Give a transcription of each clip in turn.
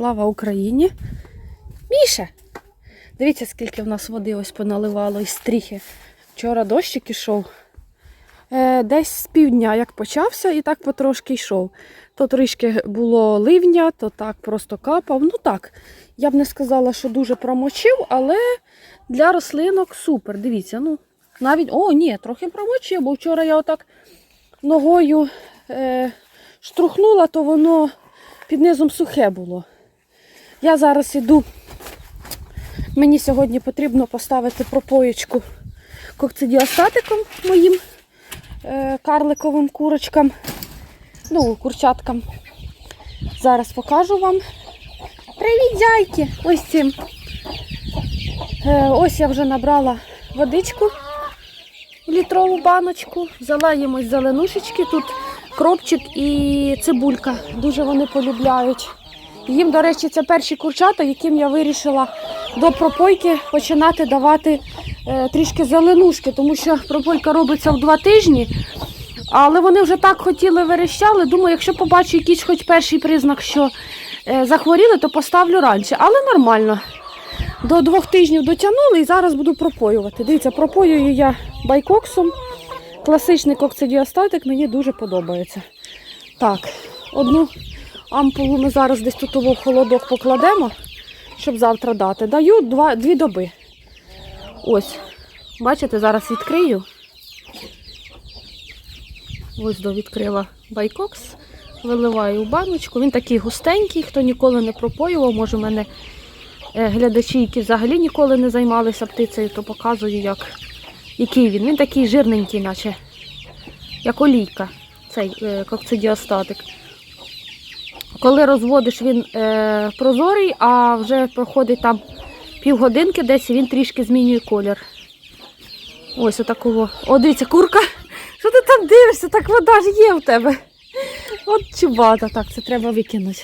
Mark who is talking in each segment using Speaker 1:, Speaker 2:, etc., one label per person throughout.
Speaker 1: Слава Україні! Міша! Дивіться, скільки в нас води ось поналивало із стріхи. Вчора дощик ішов. Е, десь з півдня як почався і так потрошки йшов. То трішки було ливня, то так просто капав. Ну так, я б не сказала, що дуже промочив, але для рослинок супер. Дивіться, ну навіть. О, ні, трохи промочив, бо вчора я отак ногою е, штрухнула, то воно під низом сухе було. Я зараз іду. Мені сьогодні потрібно поставити пропоєчку кокцидіостатиком моїм е, карликовим курочкам, ну, курчаткам. Зараз покажу вам. Привіт, зяйки! Ось цим. Е, ось я вже набрала водичку в літрову баночку, взяла їм зеленушечки. Тут кропчик і цибулька. Дуже вони полюбляють. Їм, до речі, це перші курчата, яким я вирішила до пропойки починати давати е, трішки зеленушки, тому що пропойка робиться в два тижні. Але вони вже так хотіли верещали. Думаю, якщо побачу якийсь хоч перший признак, що е, захворіли, то поставлю раніше. Але нормально. До двох тижнів дотягнули і зараз буду пропоювати. Дивіться, пропоюю я байкоксом. Класичний кокцидіостатик мені дуже подобається. Так, одну ампулу ми зараз десь тут в холодок покладемо, щоб завтра дати. Даю два, дві доби. Ось, бачите, зараз відкрию. Ось до відкрила байкокс. Виливаю в баночку. Він такий густенький, хто ніколи не пропоював. Може, в мене е, глядачі, які взагалі ніколи не займалися птицею, то показую, як, який він. Він такий жирненький, наче як олійка, цей е, кокцидіостатик. Коли розводиш, він е, прозорий, а вже проходить там півгодинки десь, він трішки змінює колір. Ось отакого. О, дивіться, курка. Що ти там дивишся? Так вода ж є в тебе. От чубата, так, це треба викинути.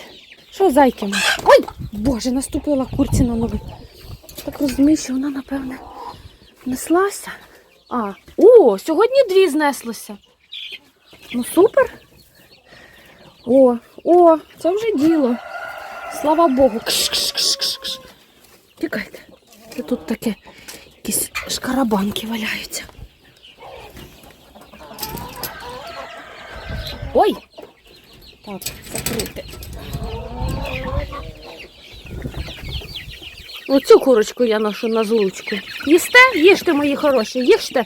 Speaker 1: Що зайки? Ой, боже, наступила курці на ноги. Так розумію, що вона, напевне, неслася. А, о, сьогодні дві знеслося. Ну супер. О, о, це вже діло. Слава Богу. Тікайте. Це тут таке якісь шкарабанки валяються. Ой! Так, закрити. Оцю курочку я ношу на злучку. Їсте? Їжте, мої хороші, їжте.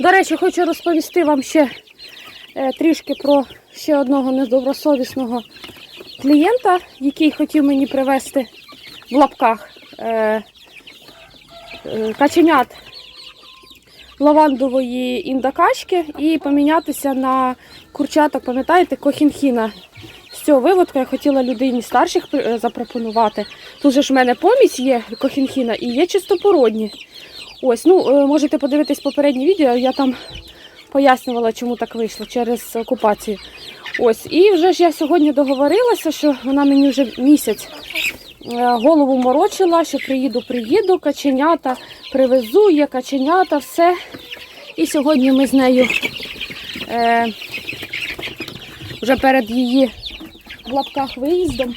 Speaker 1: До речі, хочу розповісти вам ще трішки про ще одного недобросовісного клієнта, який хотів мені привезти в лапках е, е, каченят лавандової індокачки і помінятися на курчаток, пам'ятаєте, кохінхіна. З цього виводка я хотіла людині старших е, запропонувати. Тут же ж в мене помість є кохінхіна і є чистопородні. Ось, ну, е, можете подивитись попереднє відео, я там пояснювала, чому так вийшло через окупацію. Ось, і вже ж я сьогодні договорилася, що вона мені вже місяць е, голову морочила, що приїду, приїду, каченята привезу, є каченята, все. І сьогодні ми з нею е, вже перед її в лапках виїздом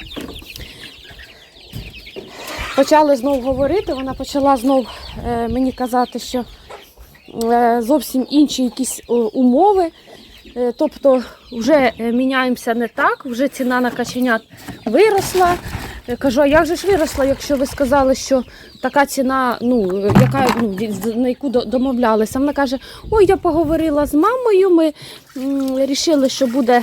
Speaker 1: почали знову говорити. Вона почала знов е, мені казати, що зовсім інші якісь е, умови. Е, Тобто вже е, міняємося не так, вже ціна на каченят виросла. Я кажу, а як же ж виросла, якщо ви сказали, що така ціна, ну, е, яка, ну, на яку домовлялися. Вона каже, ой, я поговорила з мамою, ми вирішили, що буде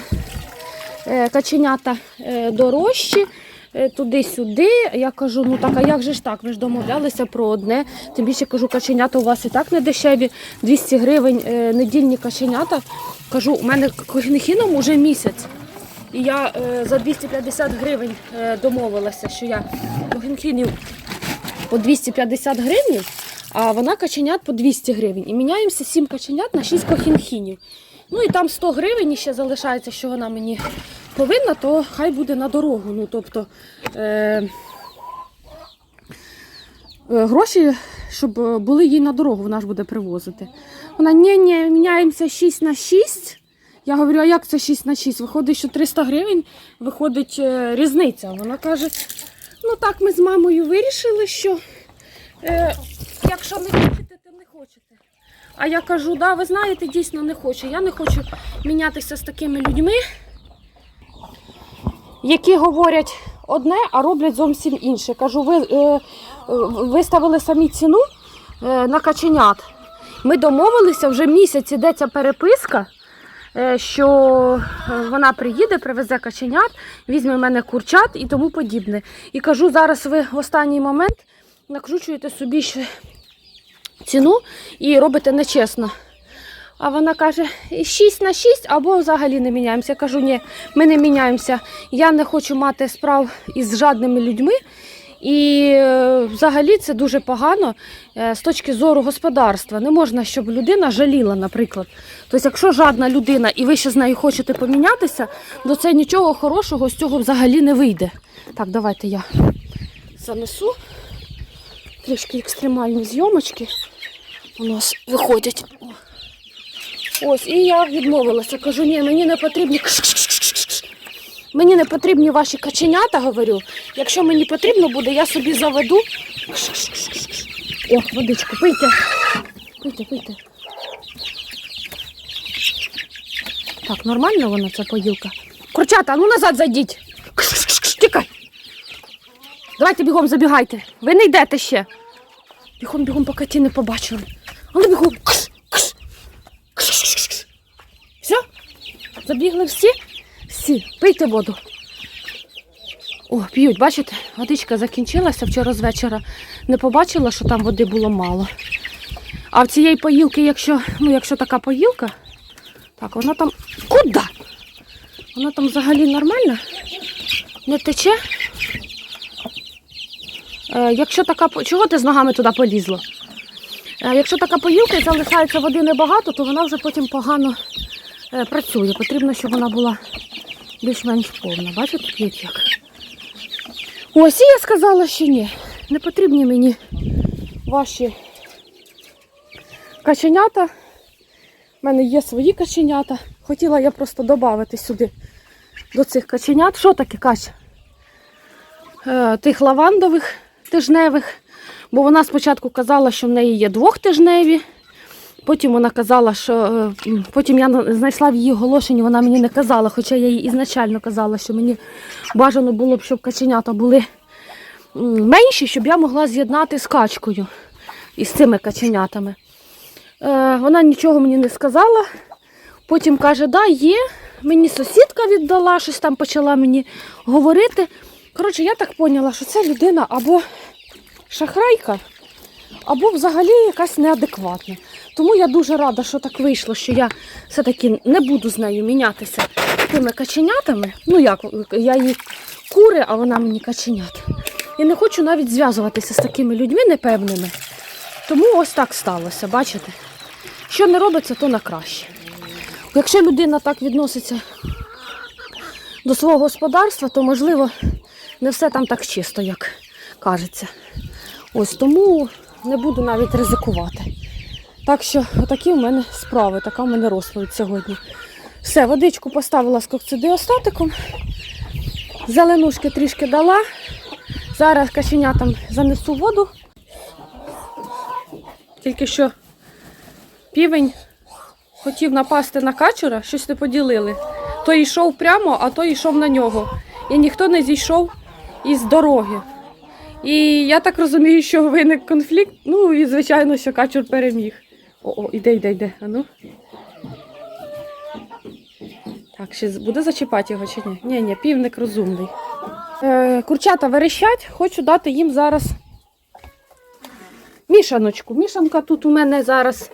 Speaker 1: е, каченята е, дорожчі. Е, Туди-сюди. Я кажу, ну так, а як же ж так? Ви ж домовлялися про одне. Тим більше кажу, каченята у вас і так не дешеві, 200 гривень е, недільні каченята. Кажу, у мене кохінхіном уже місяць. І я е, за 250 гривень домовилася, що я кохінхінів по 250 гривень, а вона каченят по 200 гривень. І міняємося 7 каченят на 6 кохінхінів. Ну і там 100 гривень ще залишається, що вона мені повинна, то хай буде на дорогу. Ну, тобто е, е, гроші, щоб е, були їй на дорогу, вона ж буде привозити. Вона ні, ні, міняємося 6 на 6. Я говорю, а як це 6 на 6? Виходить, що 300 гривень виходить е, різниця. Вона каже, ну так, ми з мамою вирішили, що е, якщо не хочете, то не хочете. А я кажу, да, ви знаєте, дійсно не хочу. Я не хочу мінятися з такими людьми, які говорять одне, а роблять зовсім інше. Кажу, ви е, виставили самі ціну е, на каченят. Ми домовилися, вже місяць ця переписка, е, що е, вона приїде, привезе каченят, візьме в мене курчат і тому подібне. І кажу, зараз ви в останній момент накручуєте собі ще ціну і робите нечесно. А вона каже, 6 на 6 або взагалі не міняємося. Я кажу, ні, ми не міняємося. Я не хочу мати справ із жадними людьми. І е, взагалі це дуже погано е, з точки зору господарства. Не можна, щоб людина жаліла, наприклад. Тобто, якщо жадна людина і ви ще з нею хочете помінятися, то це нічого хорошого з цього взагалі не вийде. Так, давайте я занесу. Трішки екстремальні зйомочки у нас виходять. Ось, і я відмовилася. Кажу, ні, мені не потрібні. Мені не потрібні ваші каченята, говорю. Якщо мені потрібно буде, я собі заведу. О, водичку, пийте. Пийте, пийте. Так, нормально вона ця поїлка. Курчата, ну назад зайдіть. Тікай. Давайте бігом забігайте. Ви не йдете ще. Бігом, бігом, поки ті не побачили. А ну бігом. Кш, кш. Кш-кш-кш-кш. Все? Забігли всі? Всі. Пийте воду. О, п'ють, бачите? Водичка закінчилася вчора з вечора. Не побачила, що там води було мало. А в цієї поїлки, якщо, ну, якщо така поїлка, так, вона там. Куди? Вона там взагалі нормальна? Не тече? Е, якщо така чого ти з ногами туди полізла? Е, якщо така поїлка і залишається води небагато, то вона вже потім погано працює. Потрібно, щоб вона була більш-менш повна. Бачите, п'ють як. Ось і я сказала, що ні. Не потрібні мені ваші каченята. У мене є свої каченята. Хотіла я просто додати сюди до цих каченят. Що таке кача? Е, тих лавандових тижневих, бо вона спочатку казала, що в неї є двохтижневі. Потім вона казала, що е, потім я знайшла в її оголошенні, вона мені не казала, хоча я їй ізначально казала, що мені бажано було б, щоб каченята були менші, щоб я могла з'єднати з качкою із цими каченятами. Е, Вона нічого мені не сказала. Потім каже, да, є. Мені сусідка віддала, щось там почала мені говорити. Коротше, я так поняла, що це людина або шахрайка, або взагалі якась неадекватна. Тому я дуже рада, що так вийшло, що я все-таки не буду з нею мінятися тими каченятами. Ну як, я їй кури, а вона мені каченят. І не хочу навіть зв'язуватися з такими людьми непевними. Тому ось так сталося, бачите? Що не робиться, то на краще. Якщо людина так відноситься до свого господарства, то можливо не все там так чисто, як кажеться. Ось тому не буду навіть ризикувати. Так що отакі в мене справи, така в мене розповідь сьогодні. Все, водичку поставила з кокцидіостатиком, зеленушки трішки дала. Зараз каченятам занесу воду. Тільки що півень хотів напасти на качура, щось не поділили. Той йшов прямо, а той йшов на нього. І ніхто не зійшов із дороги. І я так розумію, що виник конфлікт. Ну і звичайно, що качур переміг. О, о, іде, іде, іде. А ну. Так, ще буде зачіпати його чи ні? Ні, ні, півник розумний. Е, курчата верещать, хочу дати їм зараз мішаночку. Мішанка тут у мене зараз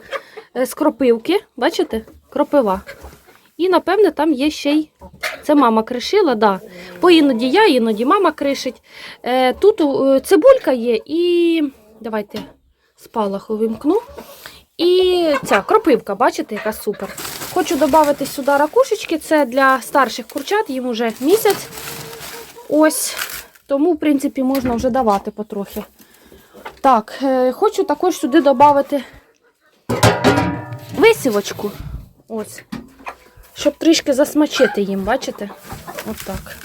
Speaker 1: е, з кропивки. Бачите? Кропива. І, напевне, там є ще й. Це мама кришила, да. Бо іноді я, іноді мама кришить. Е, тут е, цибулька є і. Давайте спалах увімкну. І ця кропивка, бачите, яка супер. Хочу додати сюди ракушечки. Це для старших курчат, їм уже місяць. Ось. Тому, в принципі, можна вже давати потрохи. Так, е, хочу також сюди додати висівочку. Ось. щоб трішки засмачити їм, бачите? Отак.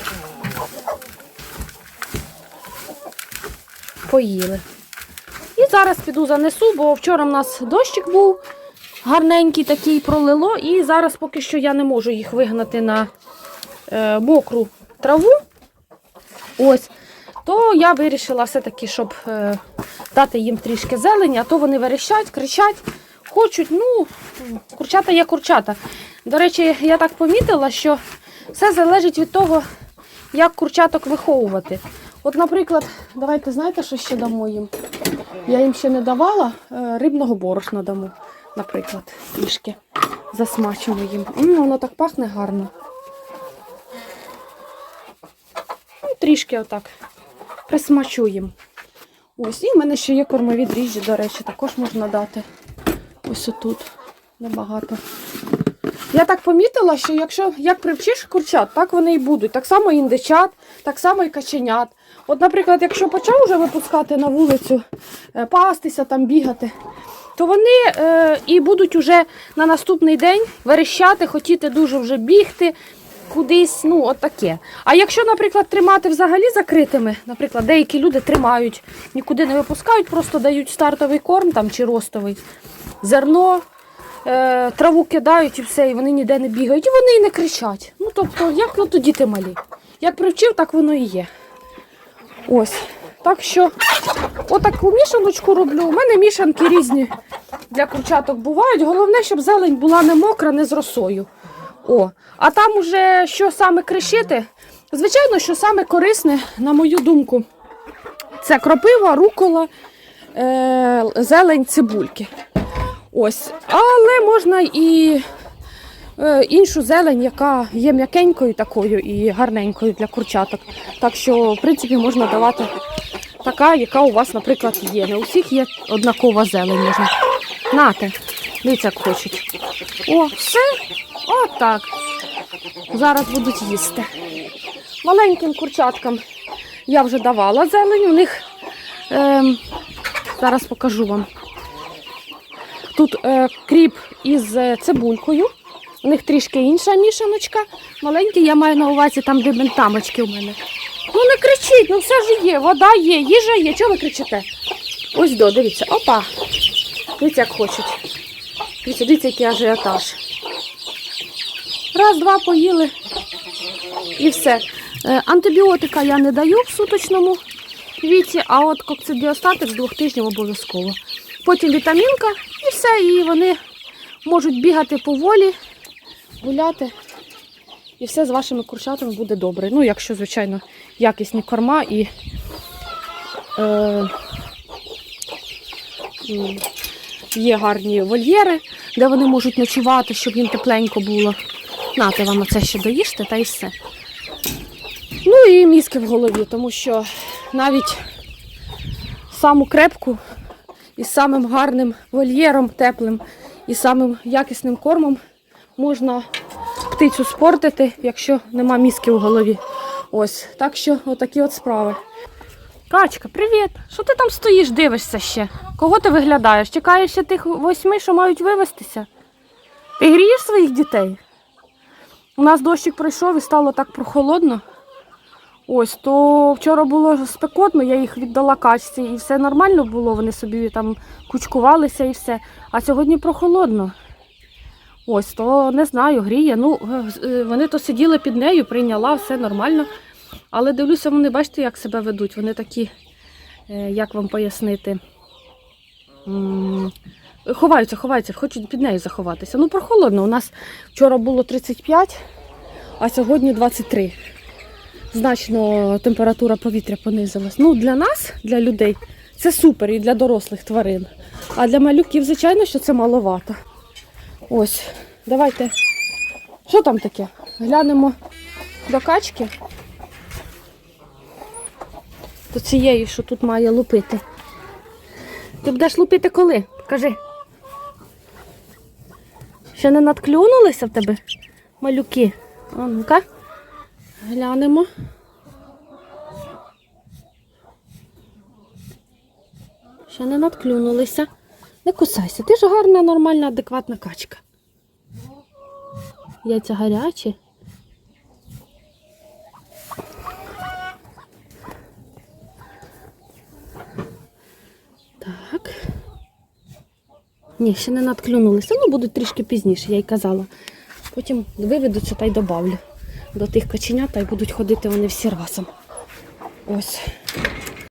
Speaker 1: Поїли. Зараз піду занесу, бо вчора в нас дощик був гарненький такий пролило, і зараз поки що я не можу їх вигнати на е, мокру траву. Ось. То я вирішила все-таки, щоб е, дати їм трішки зелені, а то вони верещать, кричать, хочуть. Ну, курчата є курчата. До речі, я так помітила, що все залежить від того, як курчаток виховувати. От, наприклад, давайте знаєте, що ще дамо їм? Я їм ще не давала е, рибного борошна дамо, наприклад, трішки засмачимо їм. М, воно так пахне гарно. Ну, трішки отак присмачу їм. Ось, і в мене ще є кормові дріжджі, до речі, також можна дати. Ось отут. Небагато. Я так помітила, що якщо як привчиш курчат, так вони і будуть. Так само і індичат, так само і каченят. От, наприклад, якщо почав вже випускати на вулицю, е, пастися, там бігати, то вони е, і будуть уже на наступний день верещати, хотіти дуже вже бігти кудись, ну, от таке. А якщо, наприклад, тримати взагалі закритими, наприклад, деякі люди тримають, нікуди не випускають, просто дають стартовий корм там, чи ростовий, зерно, е, траву кидають і все, і вони ніде не бігають, і вони і не кричать. Ну, тобто, як ну, то діти малі. Як привчив, так воно і є. Ось. Так що, отаку мішаночку роблю. У мене мішанки різні для курчаток бувають. Головне, щоб зелень була не мокра, не з росою. О, а там уже що саме кришити? Звичайно, що саме корисне, на мою думку, це кропива, рукола, е, зелень, цибульки. Ось. Але можна і е, іншу зелень, яка є м'якенькою такою і гарненькою для курчаток. Так що, в принципі, можна давати така, яка у вас, наприклад, є. Не у всіх є однакова зелень. Можна. Нате, дивіться, як хочуть. О, все. Отак. Зараз будуть їсти. Маленьким курчаткам я вже давала зелень. У них ем, зараз покажу вам. Тут е, кріп із е, цибулькою. У них трішки інша мішаночка. Маленькі я маю на увазі там, де ментамочки у мене. Ну не кричіть, ну все ж є, вода є, їжа є. Чого ви кричите? Ось до, дивіться, опа. Дивіться, як хочуть. Дивіться, дивіться, який ажіотаж. Раз, два поїли і все. Е, антибіотика я не даю в суточному віці, а от кокцидіостатик з двох тижнів обов'язково. Потім вітамінка і все, і вони можуть бігати поволі, гуляти. І все з вашими курчатами буде добре. Ну, якщо, звичайно, якісні корма і е, є гарні вольєри, де вони можуть ночувати, щоб їм тепленько було. Нате вам оце ще доїжте та й все. Ну і мізки в голові, тому що навіть саму крепку і самим гарним вольєром теплим і самим якісним кормом можна птицю спортити, якщо нема мізки в голові. Ось, так що отакі от справи. Качка, привіт! Що ти там стоїш, дивишся ще? Кого ти виглядаєш? Чекаєш ще тих восьми, що мають вивестися? Ти грієш своїх дітей? У нас дощик пройшов і стало так прохолодно. Ось, то вчора було спекотно, я їх віддала качці і все нормально було, вони собі там кучкувалися і все. А сьогодні прохолодно. Ось, то не знаю, гріє. Ну, е, е, вони то сиділи під нею, прийняла, все нормально. Але дивлюся, вони бачите, як себе ведуть. Вони такі, е, як вам пояснити, ховаються, ховаються, хочуть під нею заховатися. Ну, прохолодно. У нас вчора було 35, а сьогодні 23. Значно температура повітря понизилась. Ну, для нас, для людей, це супер і для дорослих тварин. А для малюків, звичайно, що це маловато. Ось, давайте. Що там таке? Глянемо до качки. До цієї, що тут має лупити. Ти будеш лупити коли? Кажи. Ще не надклюнулися в тебе малюки? А ну-ка. Глянемо. Ще не надклюнулися. Не кусайся. Ти ж гарна, нормальна, адекватна качка. Яйця гарячі. Так. Ні, ще не надклюнулися. Ну, будуть трішки пізніше, я й казала. Потім виведуться та й добавлю до тих каченят, й будуть ходити вони всі разом. Ось.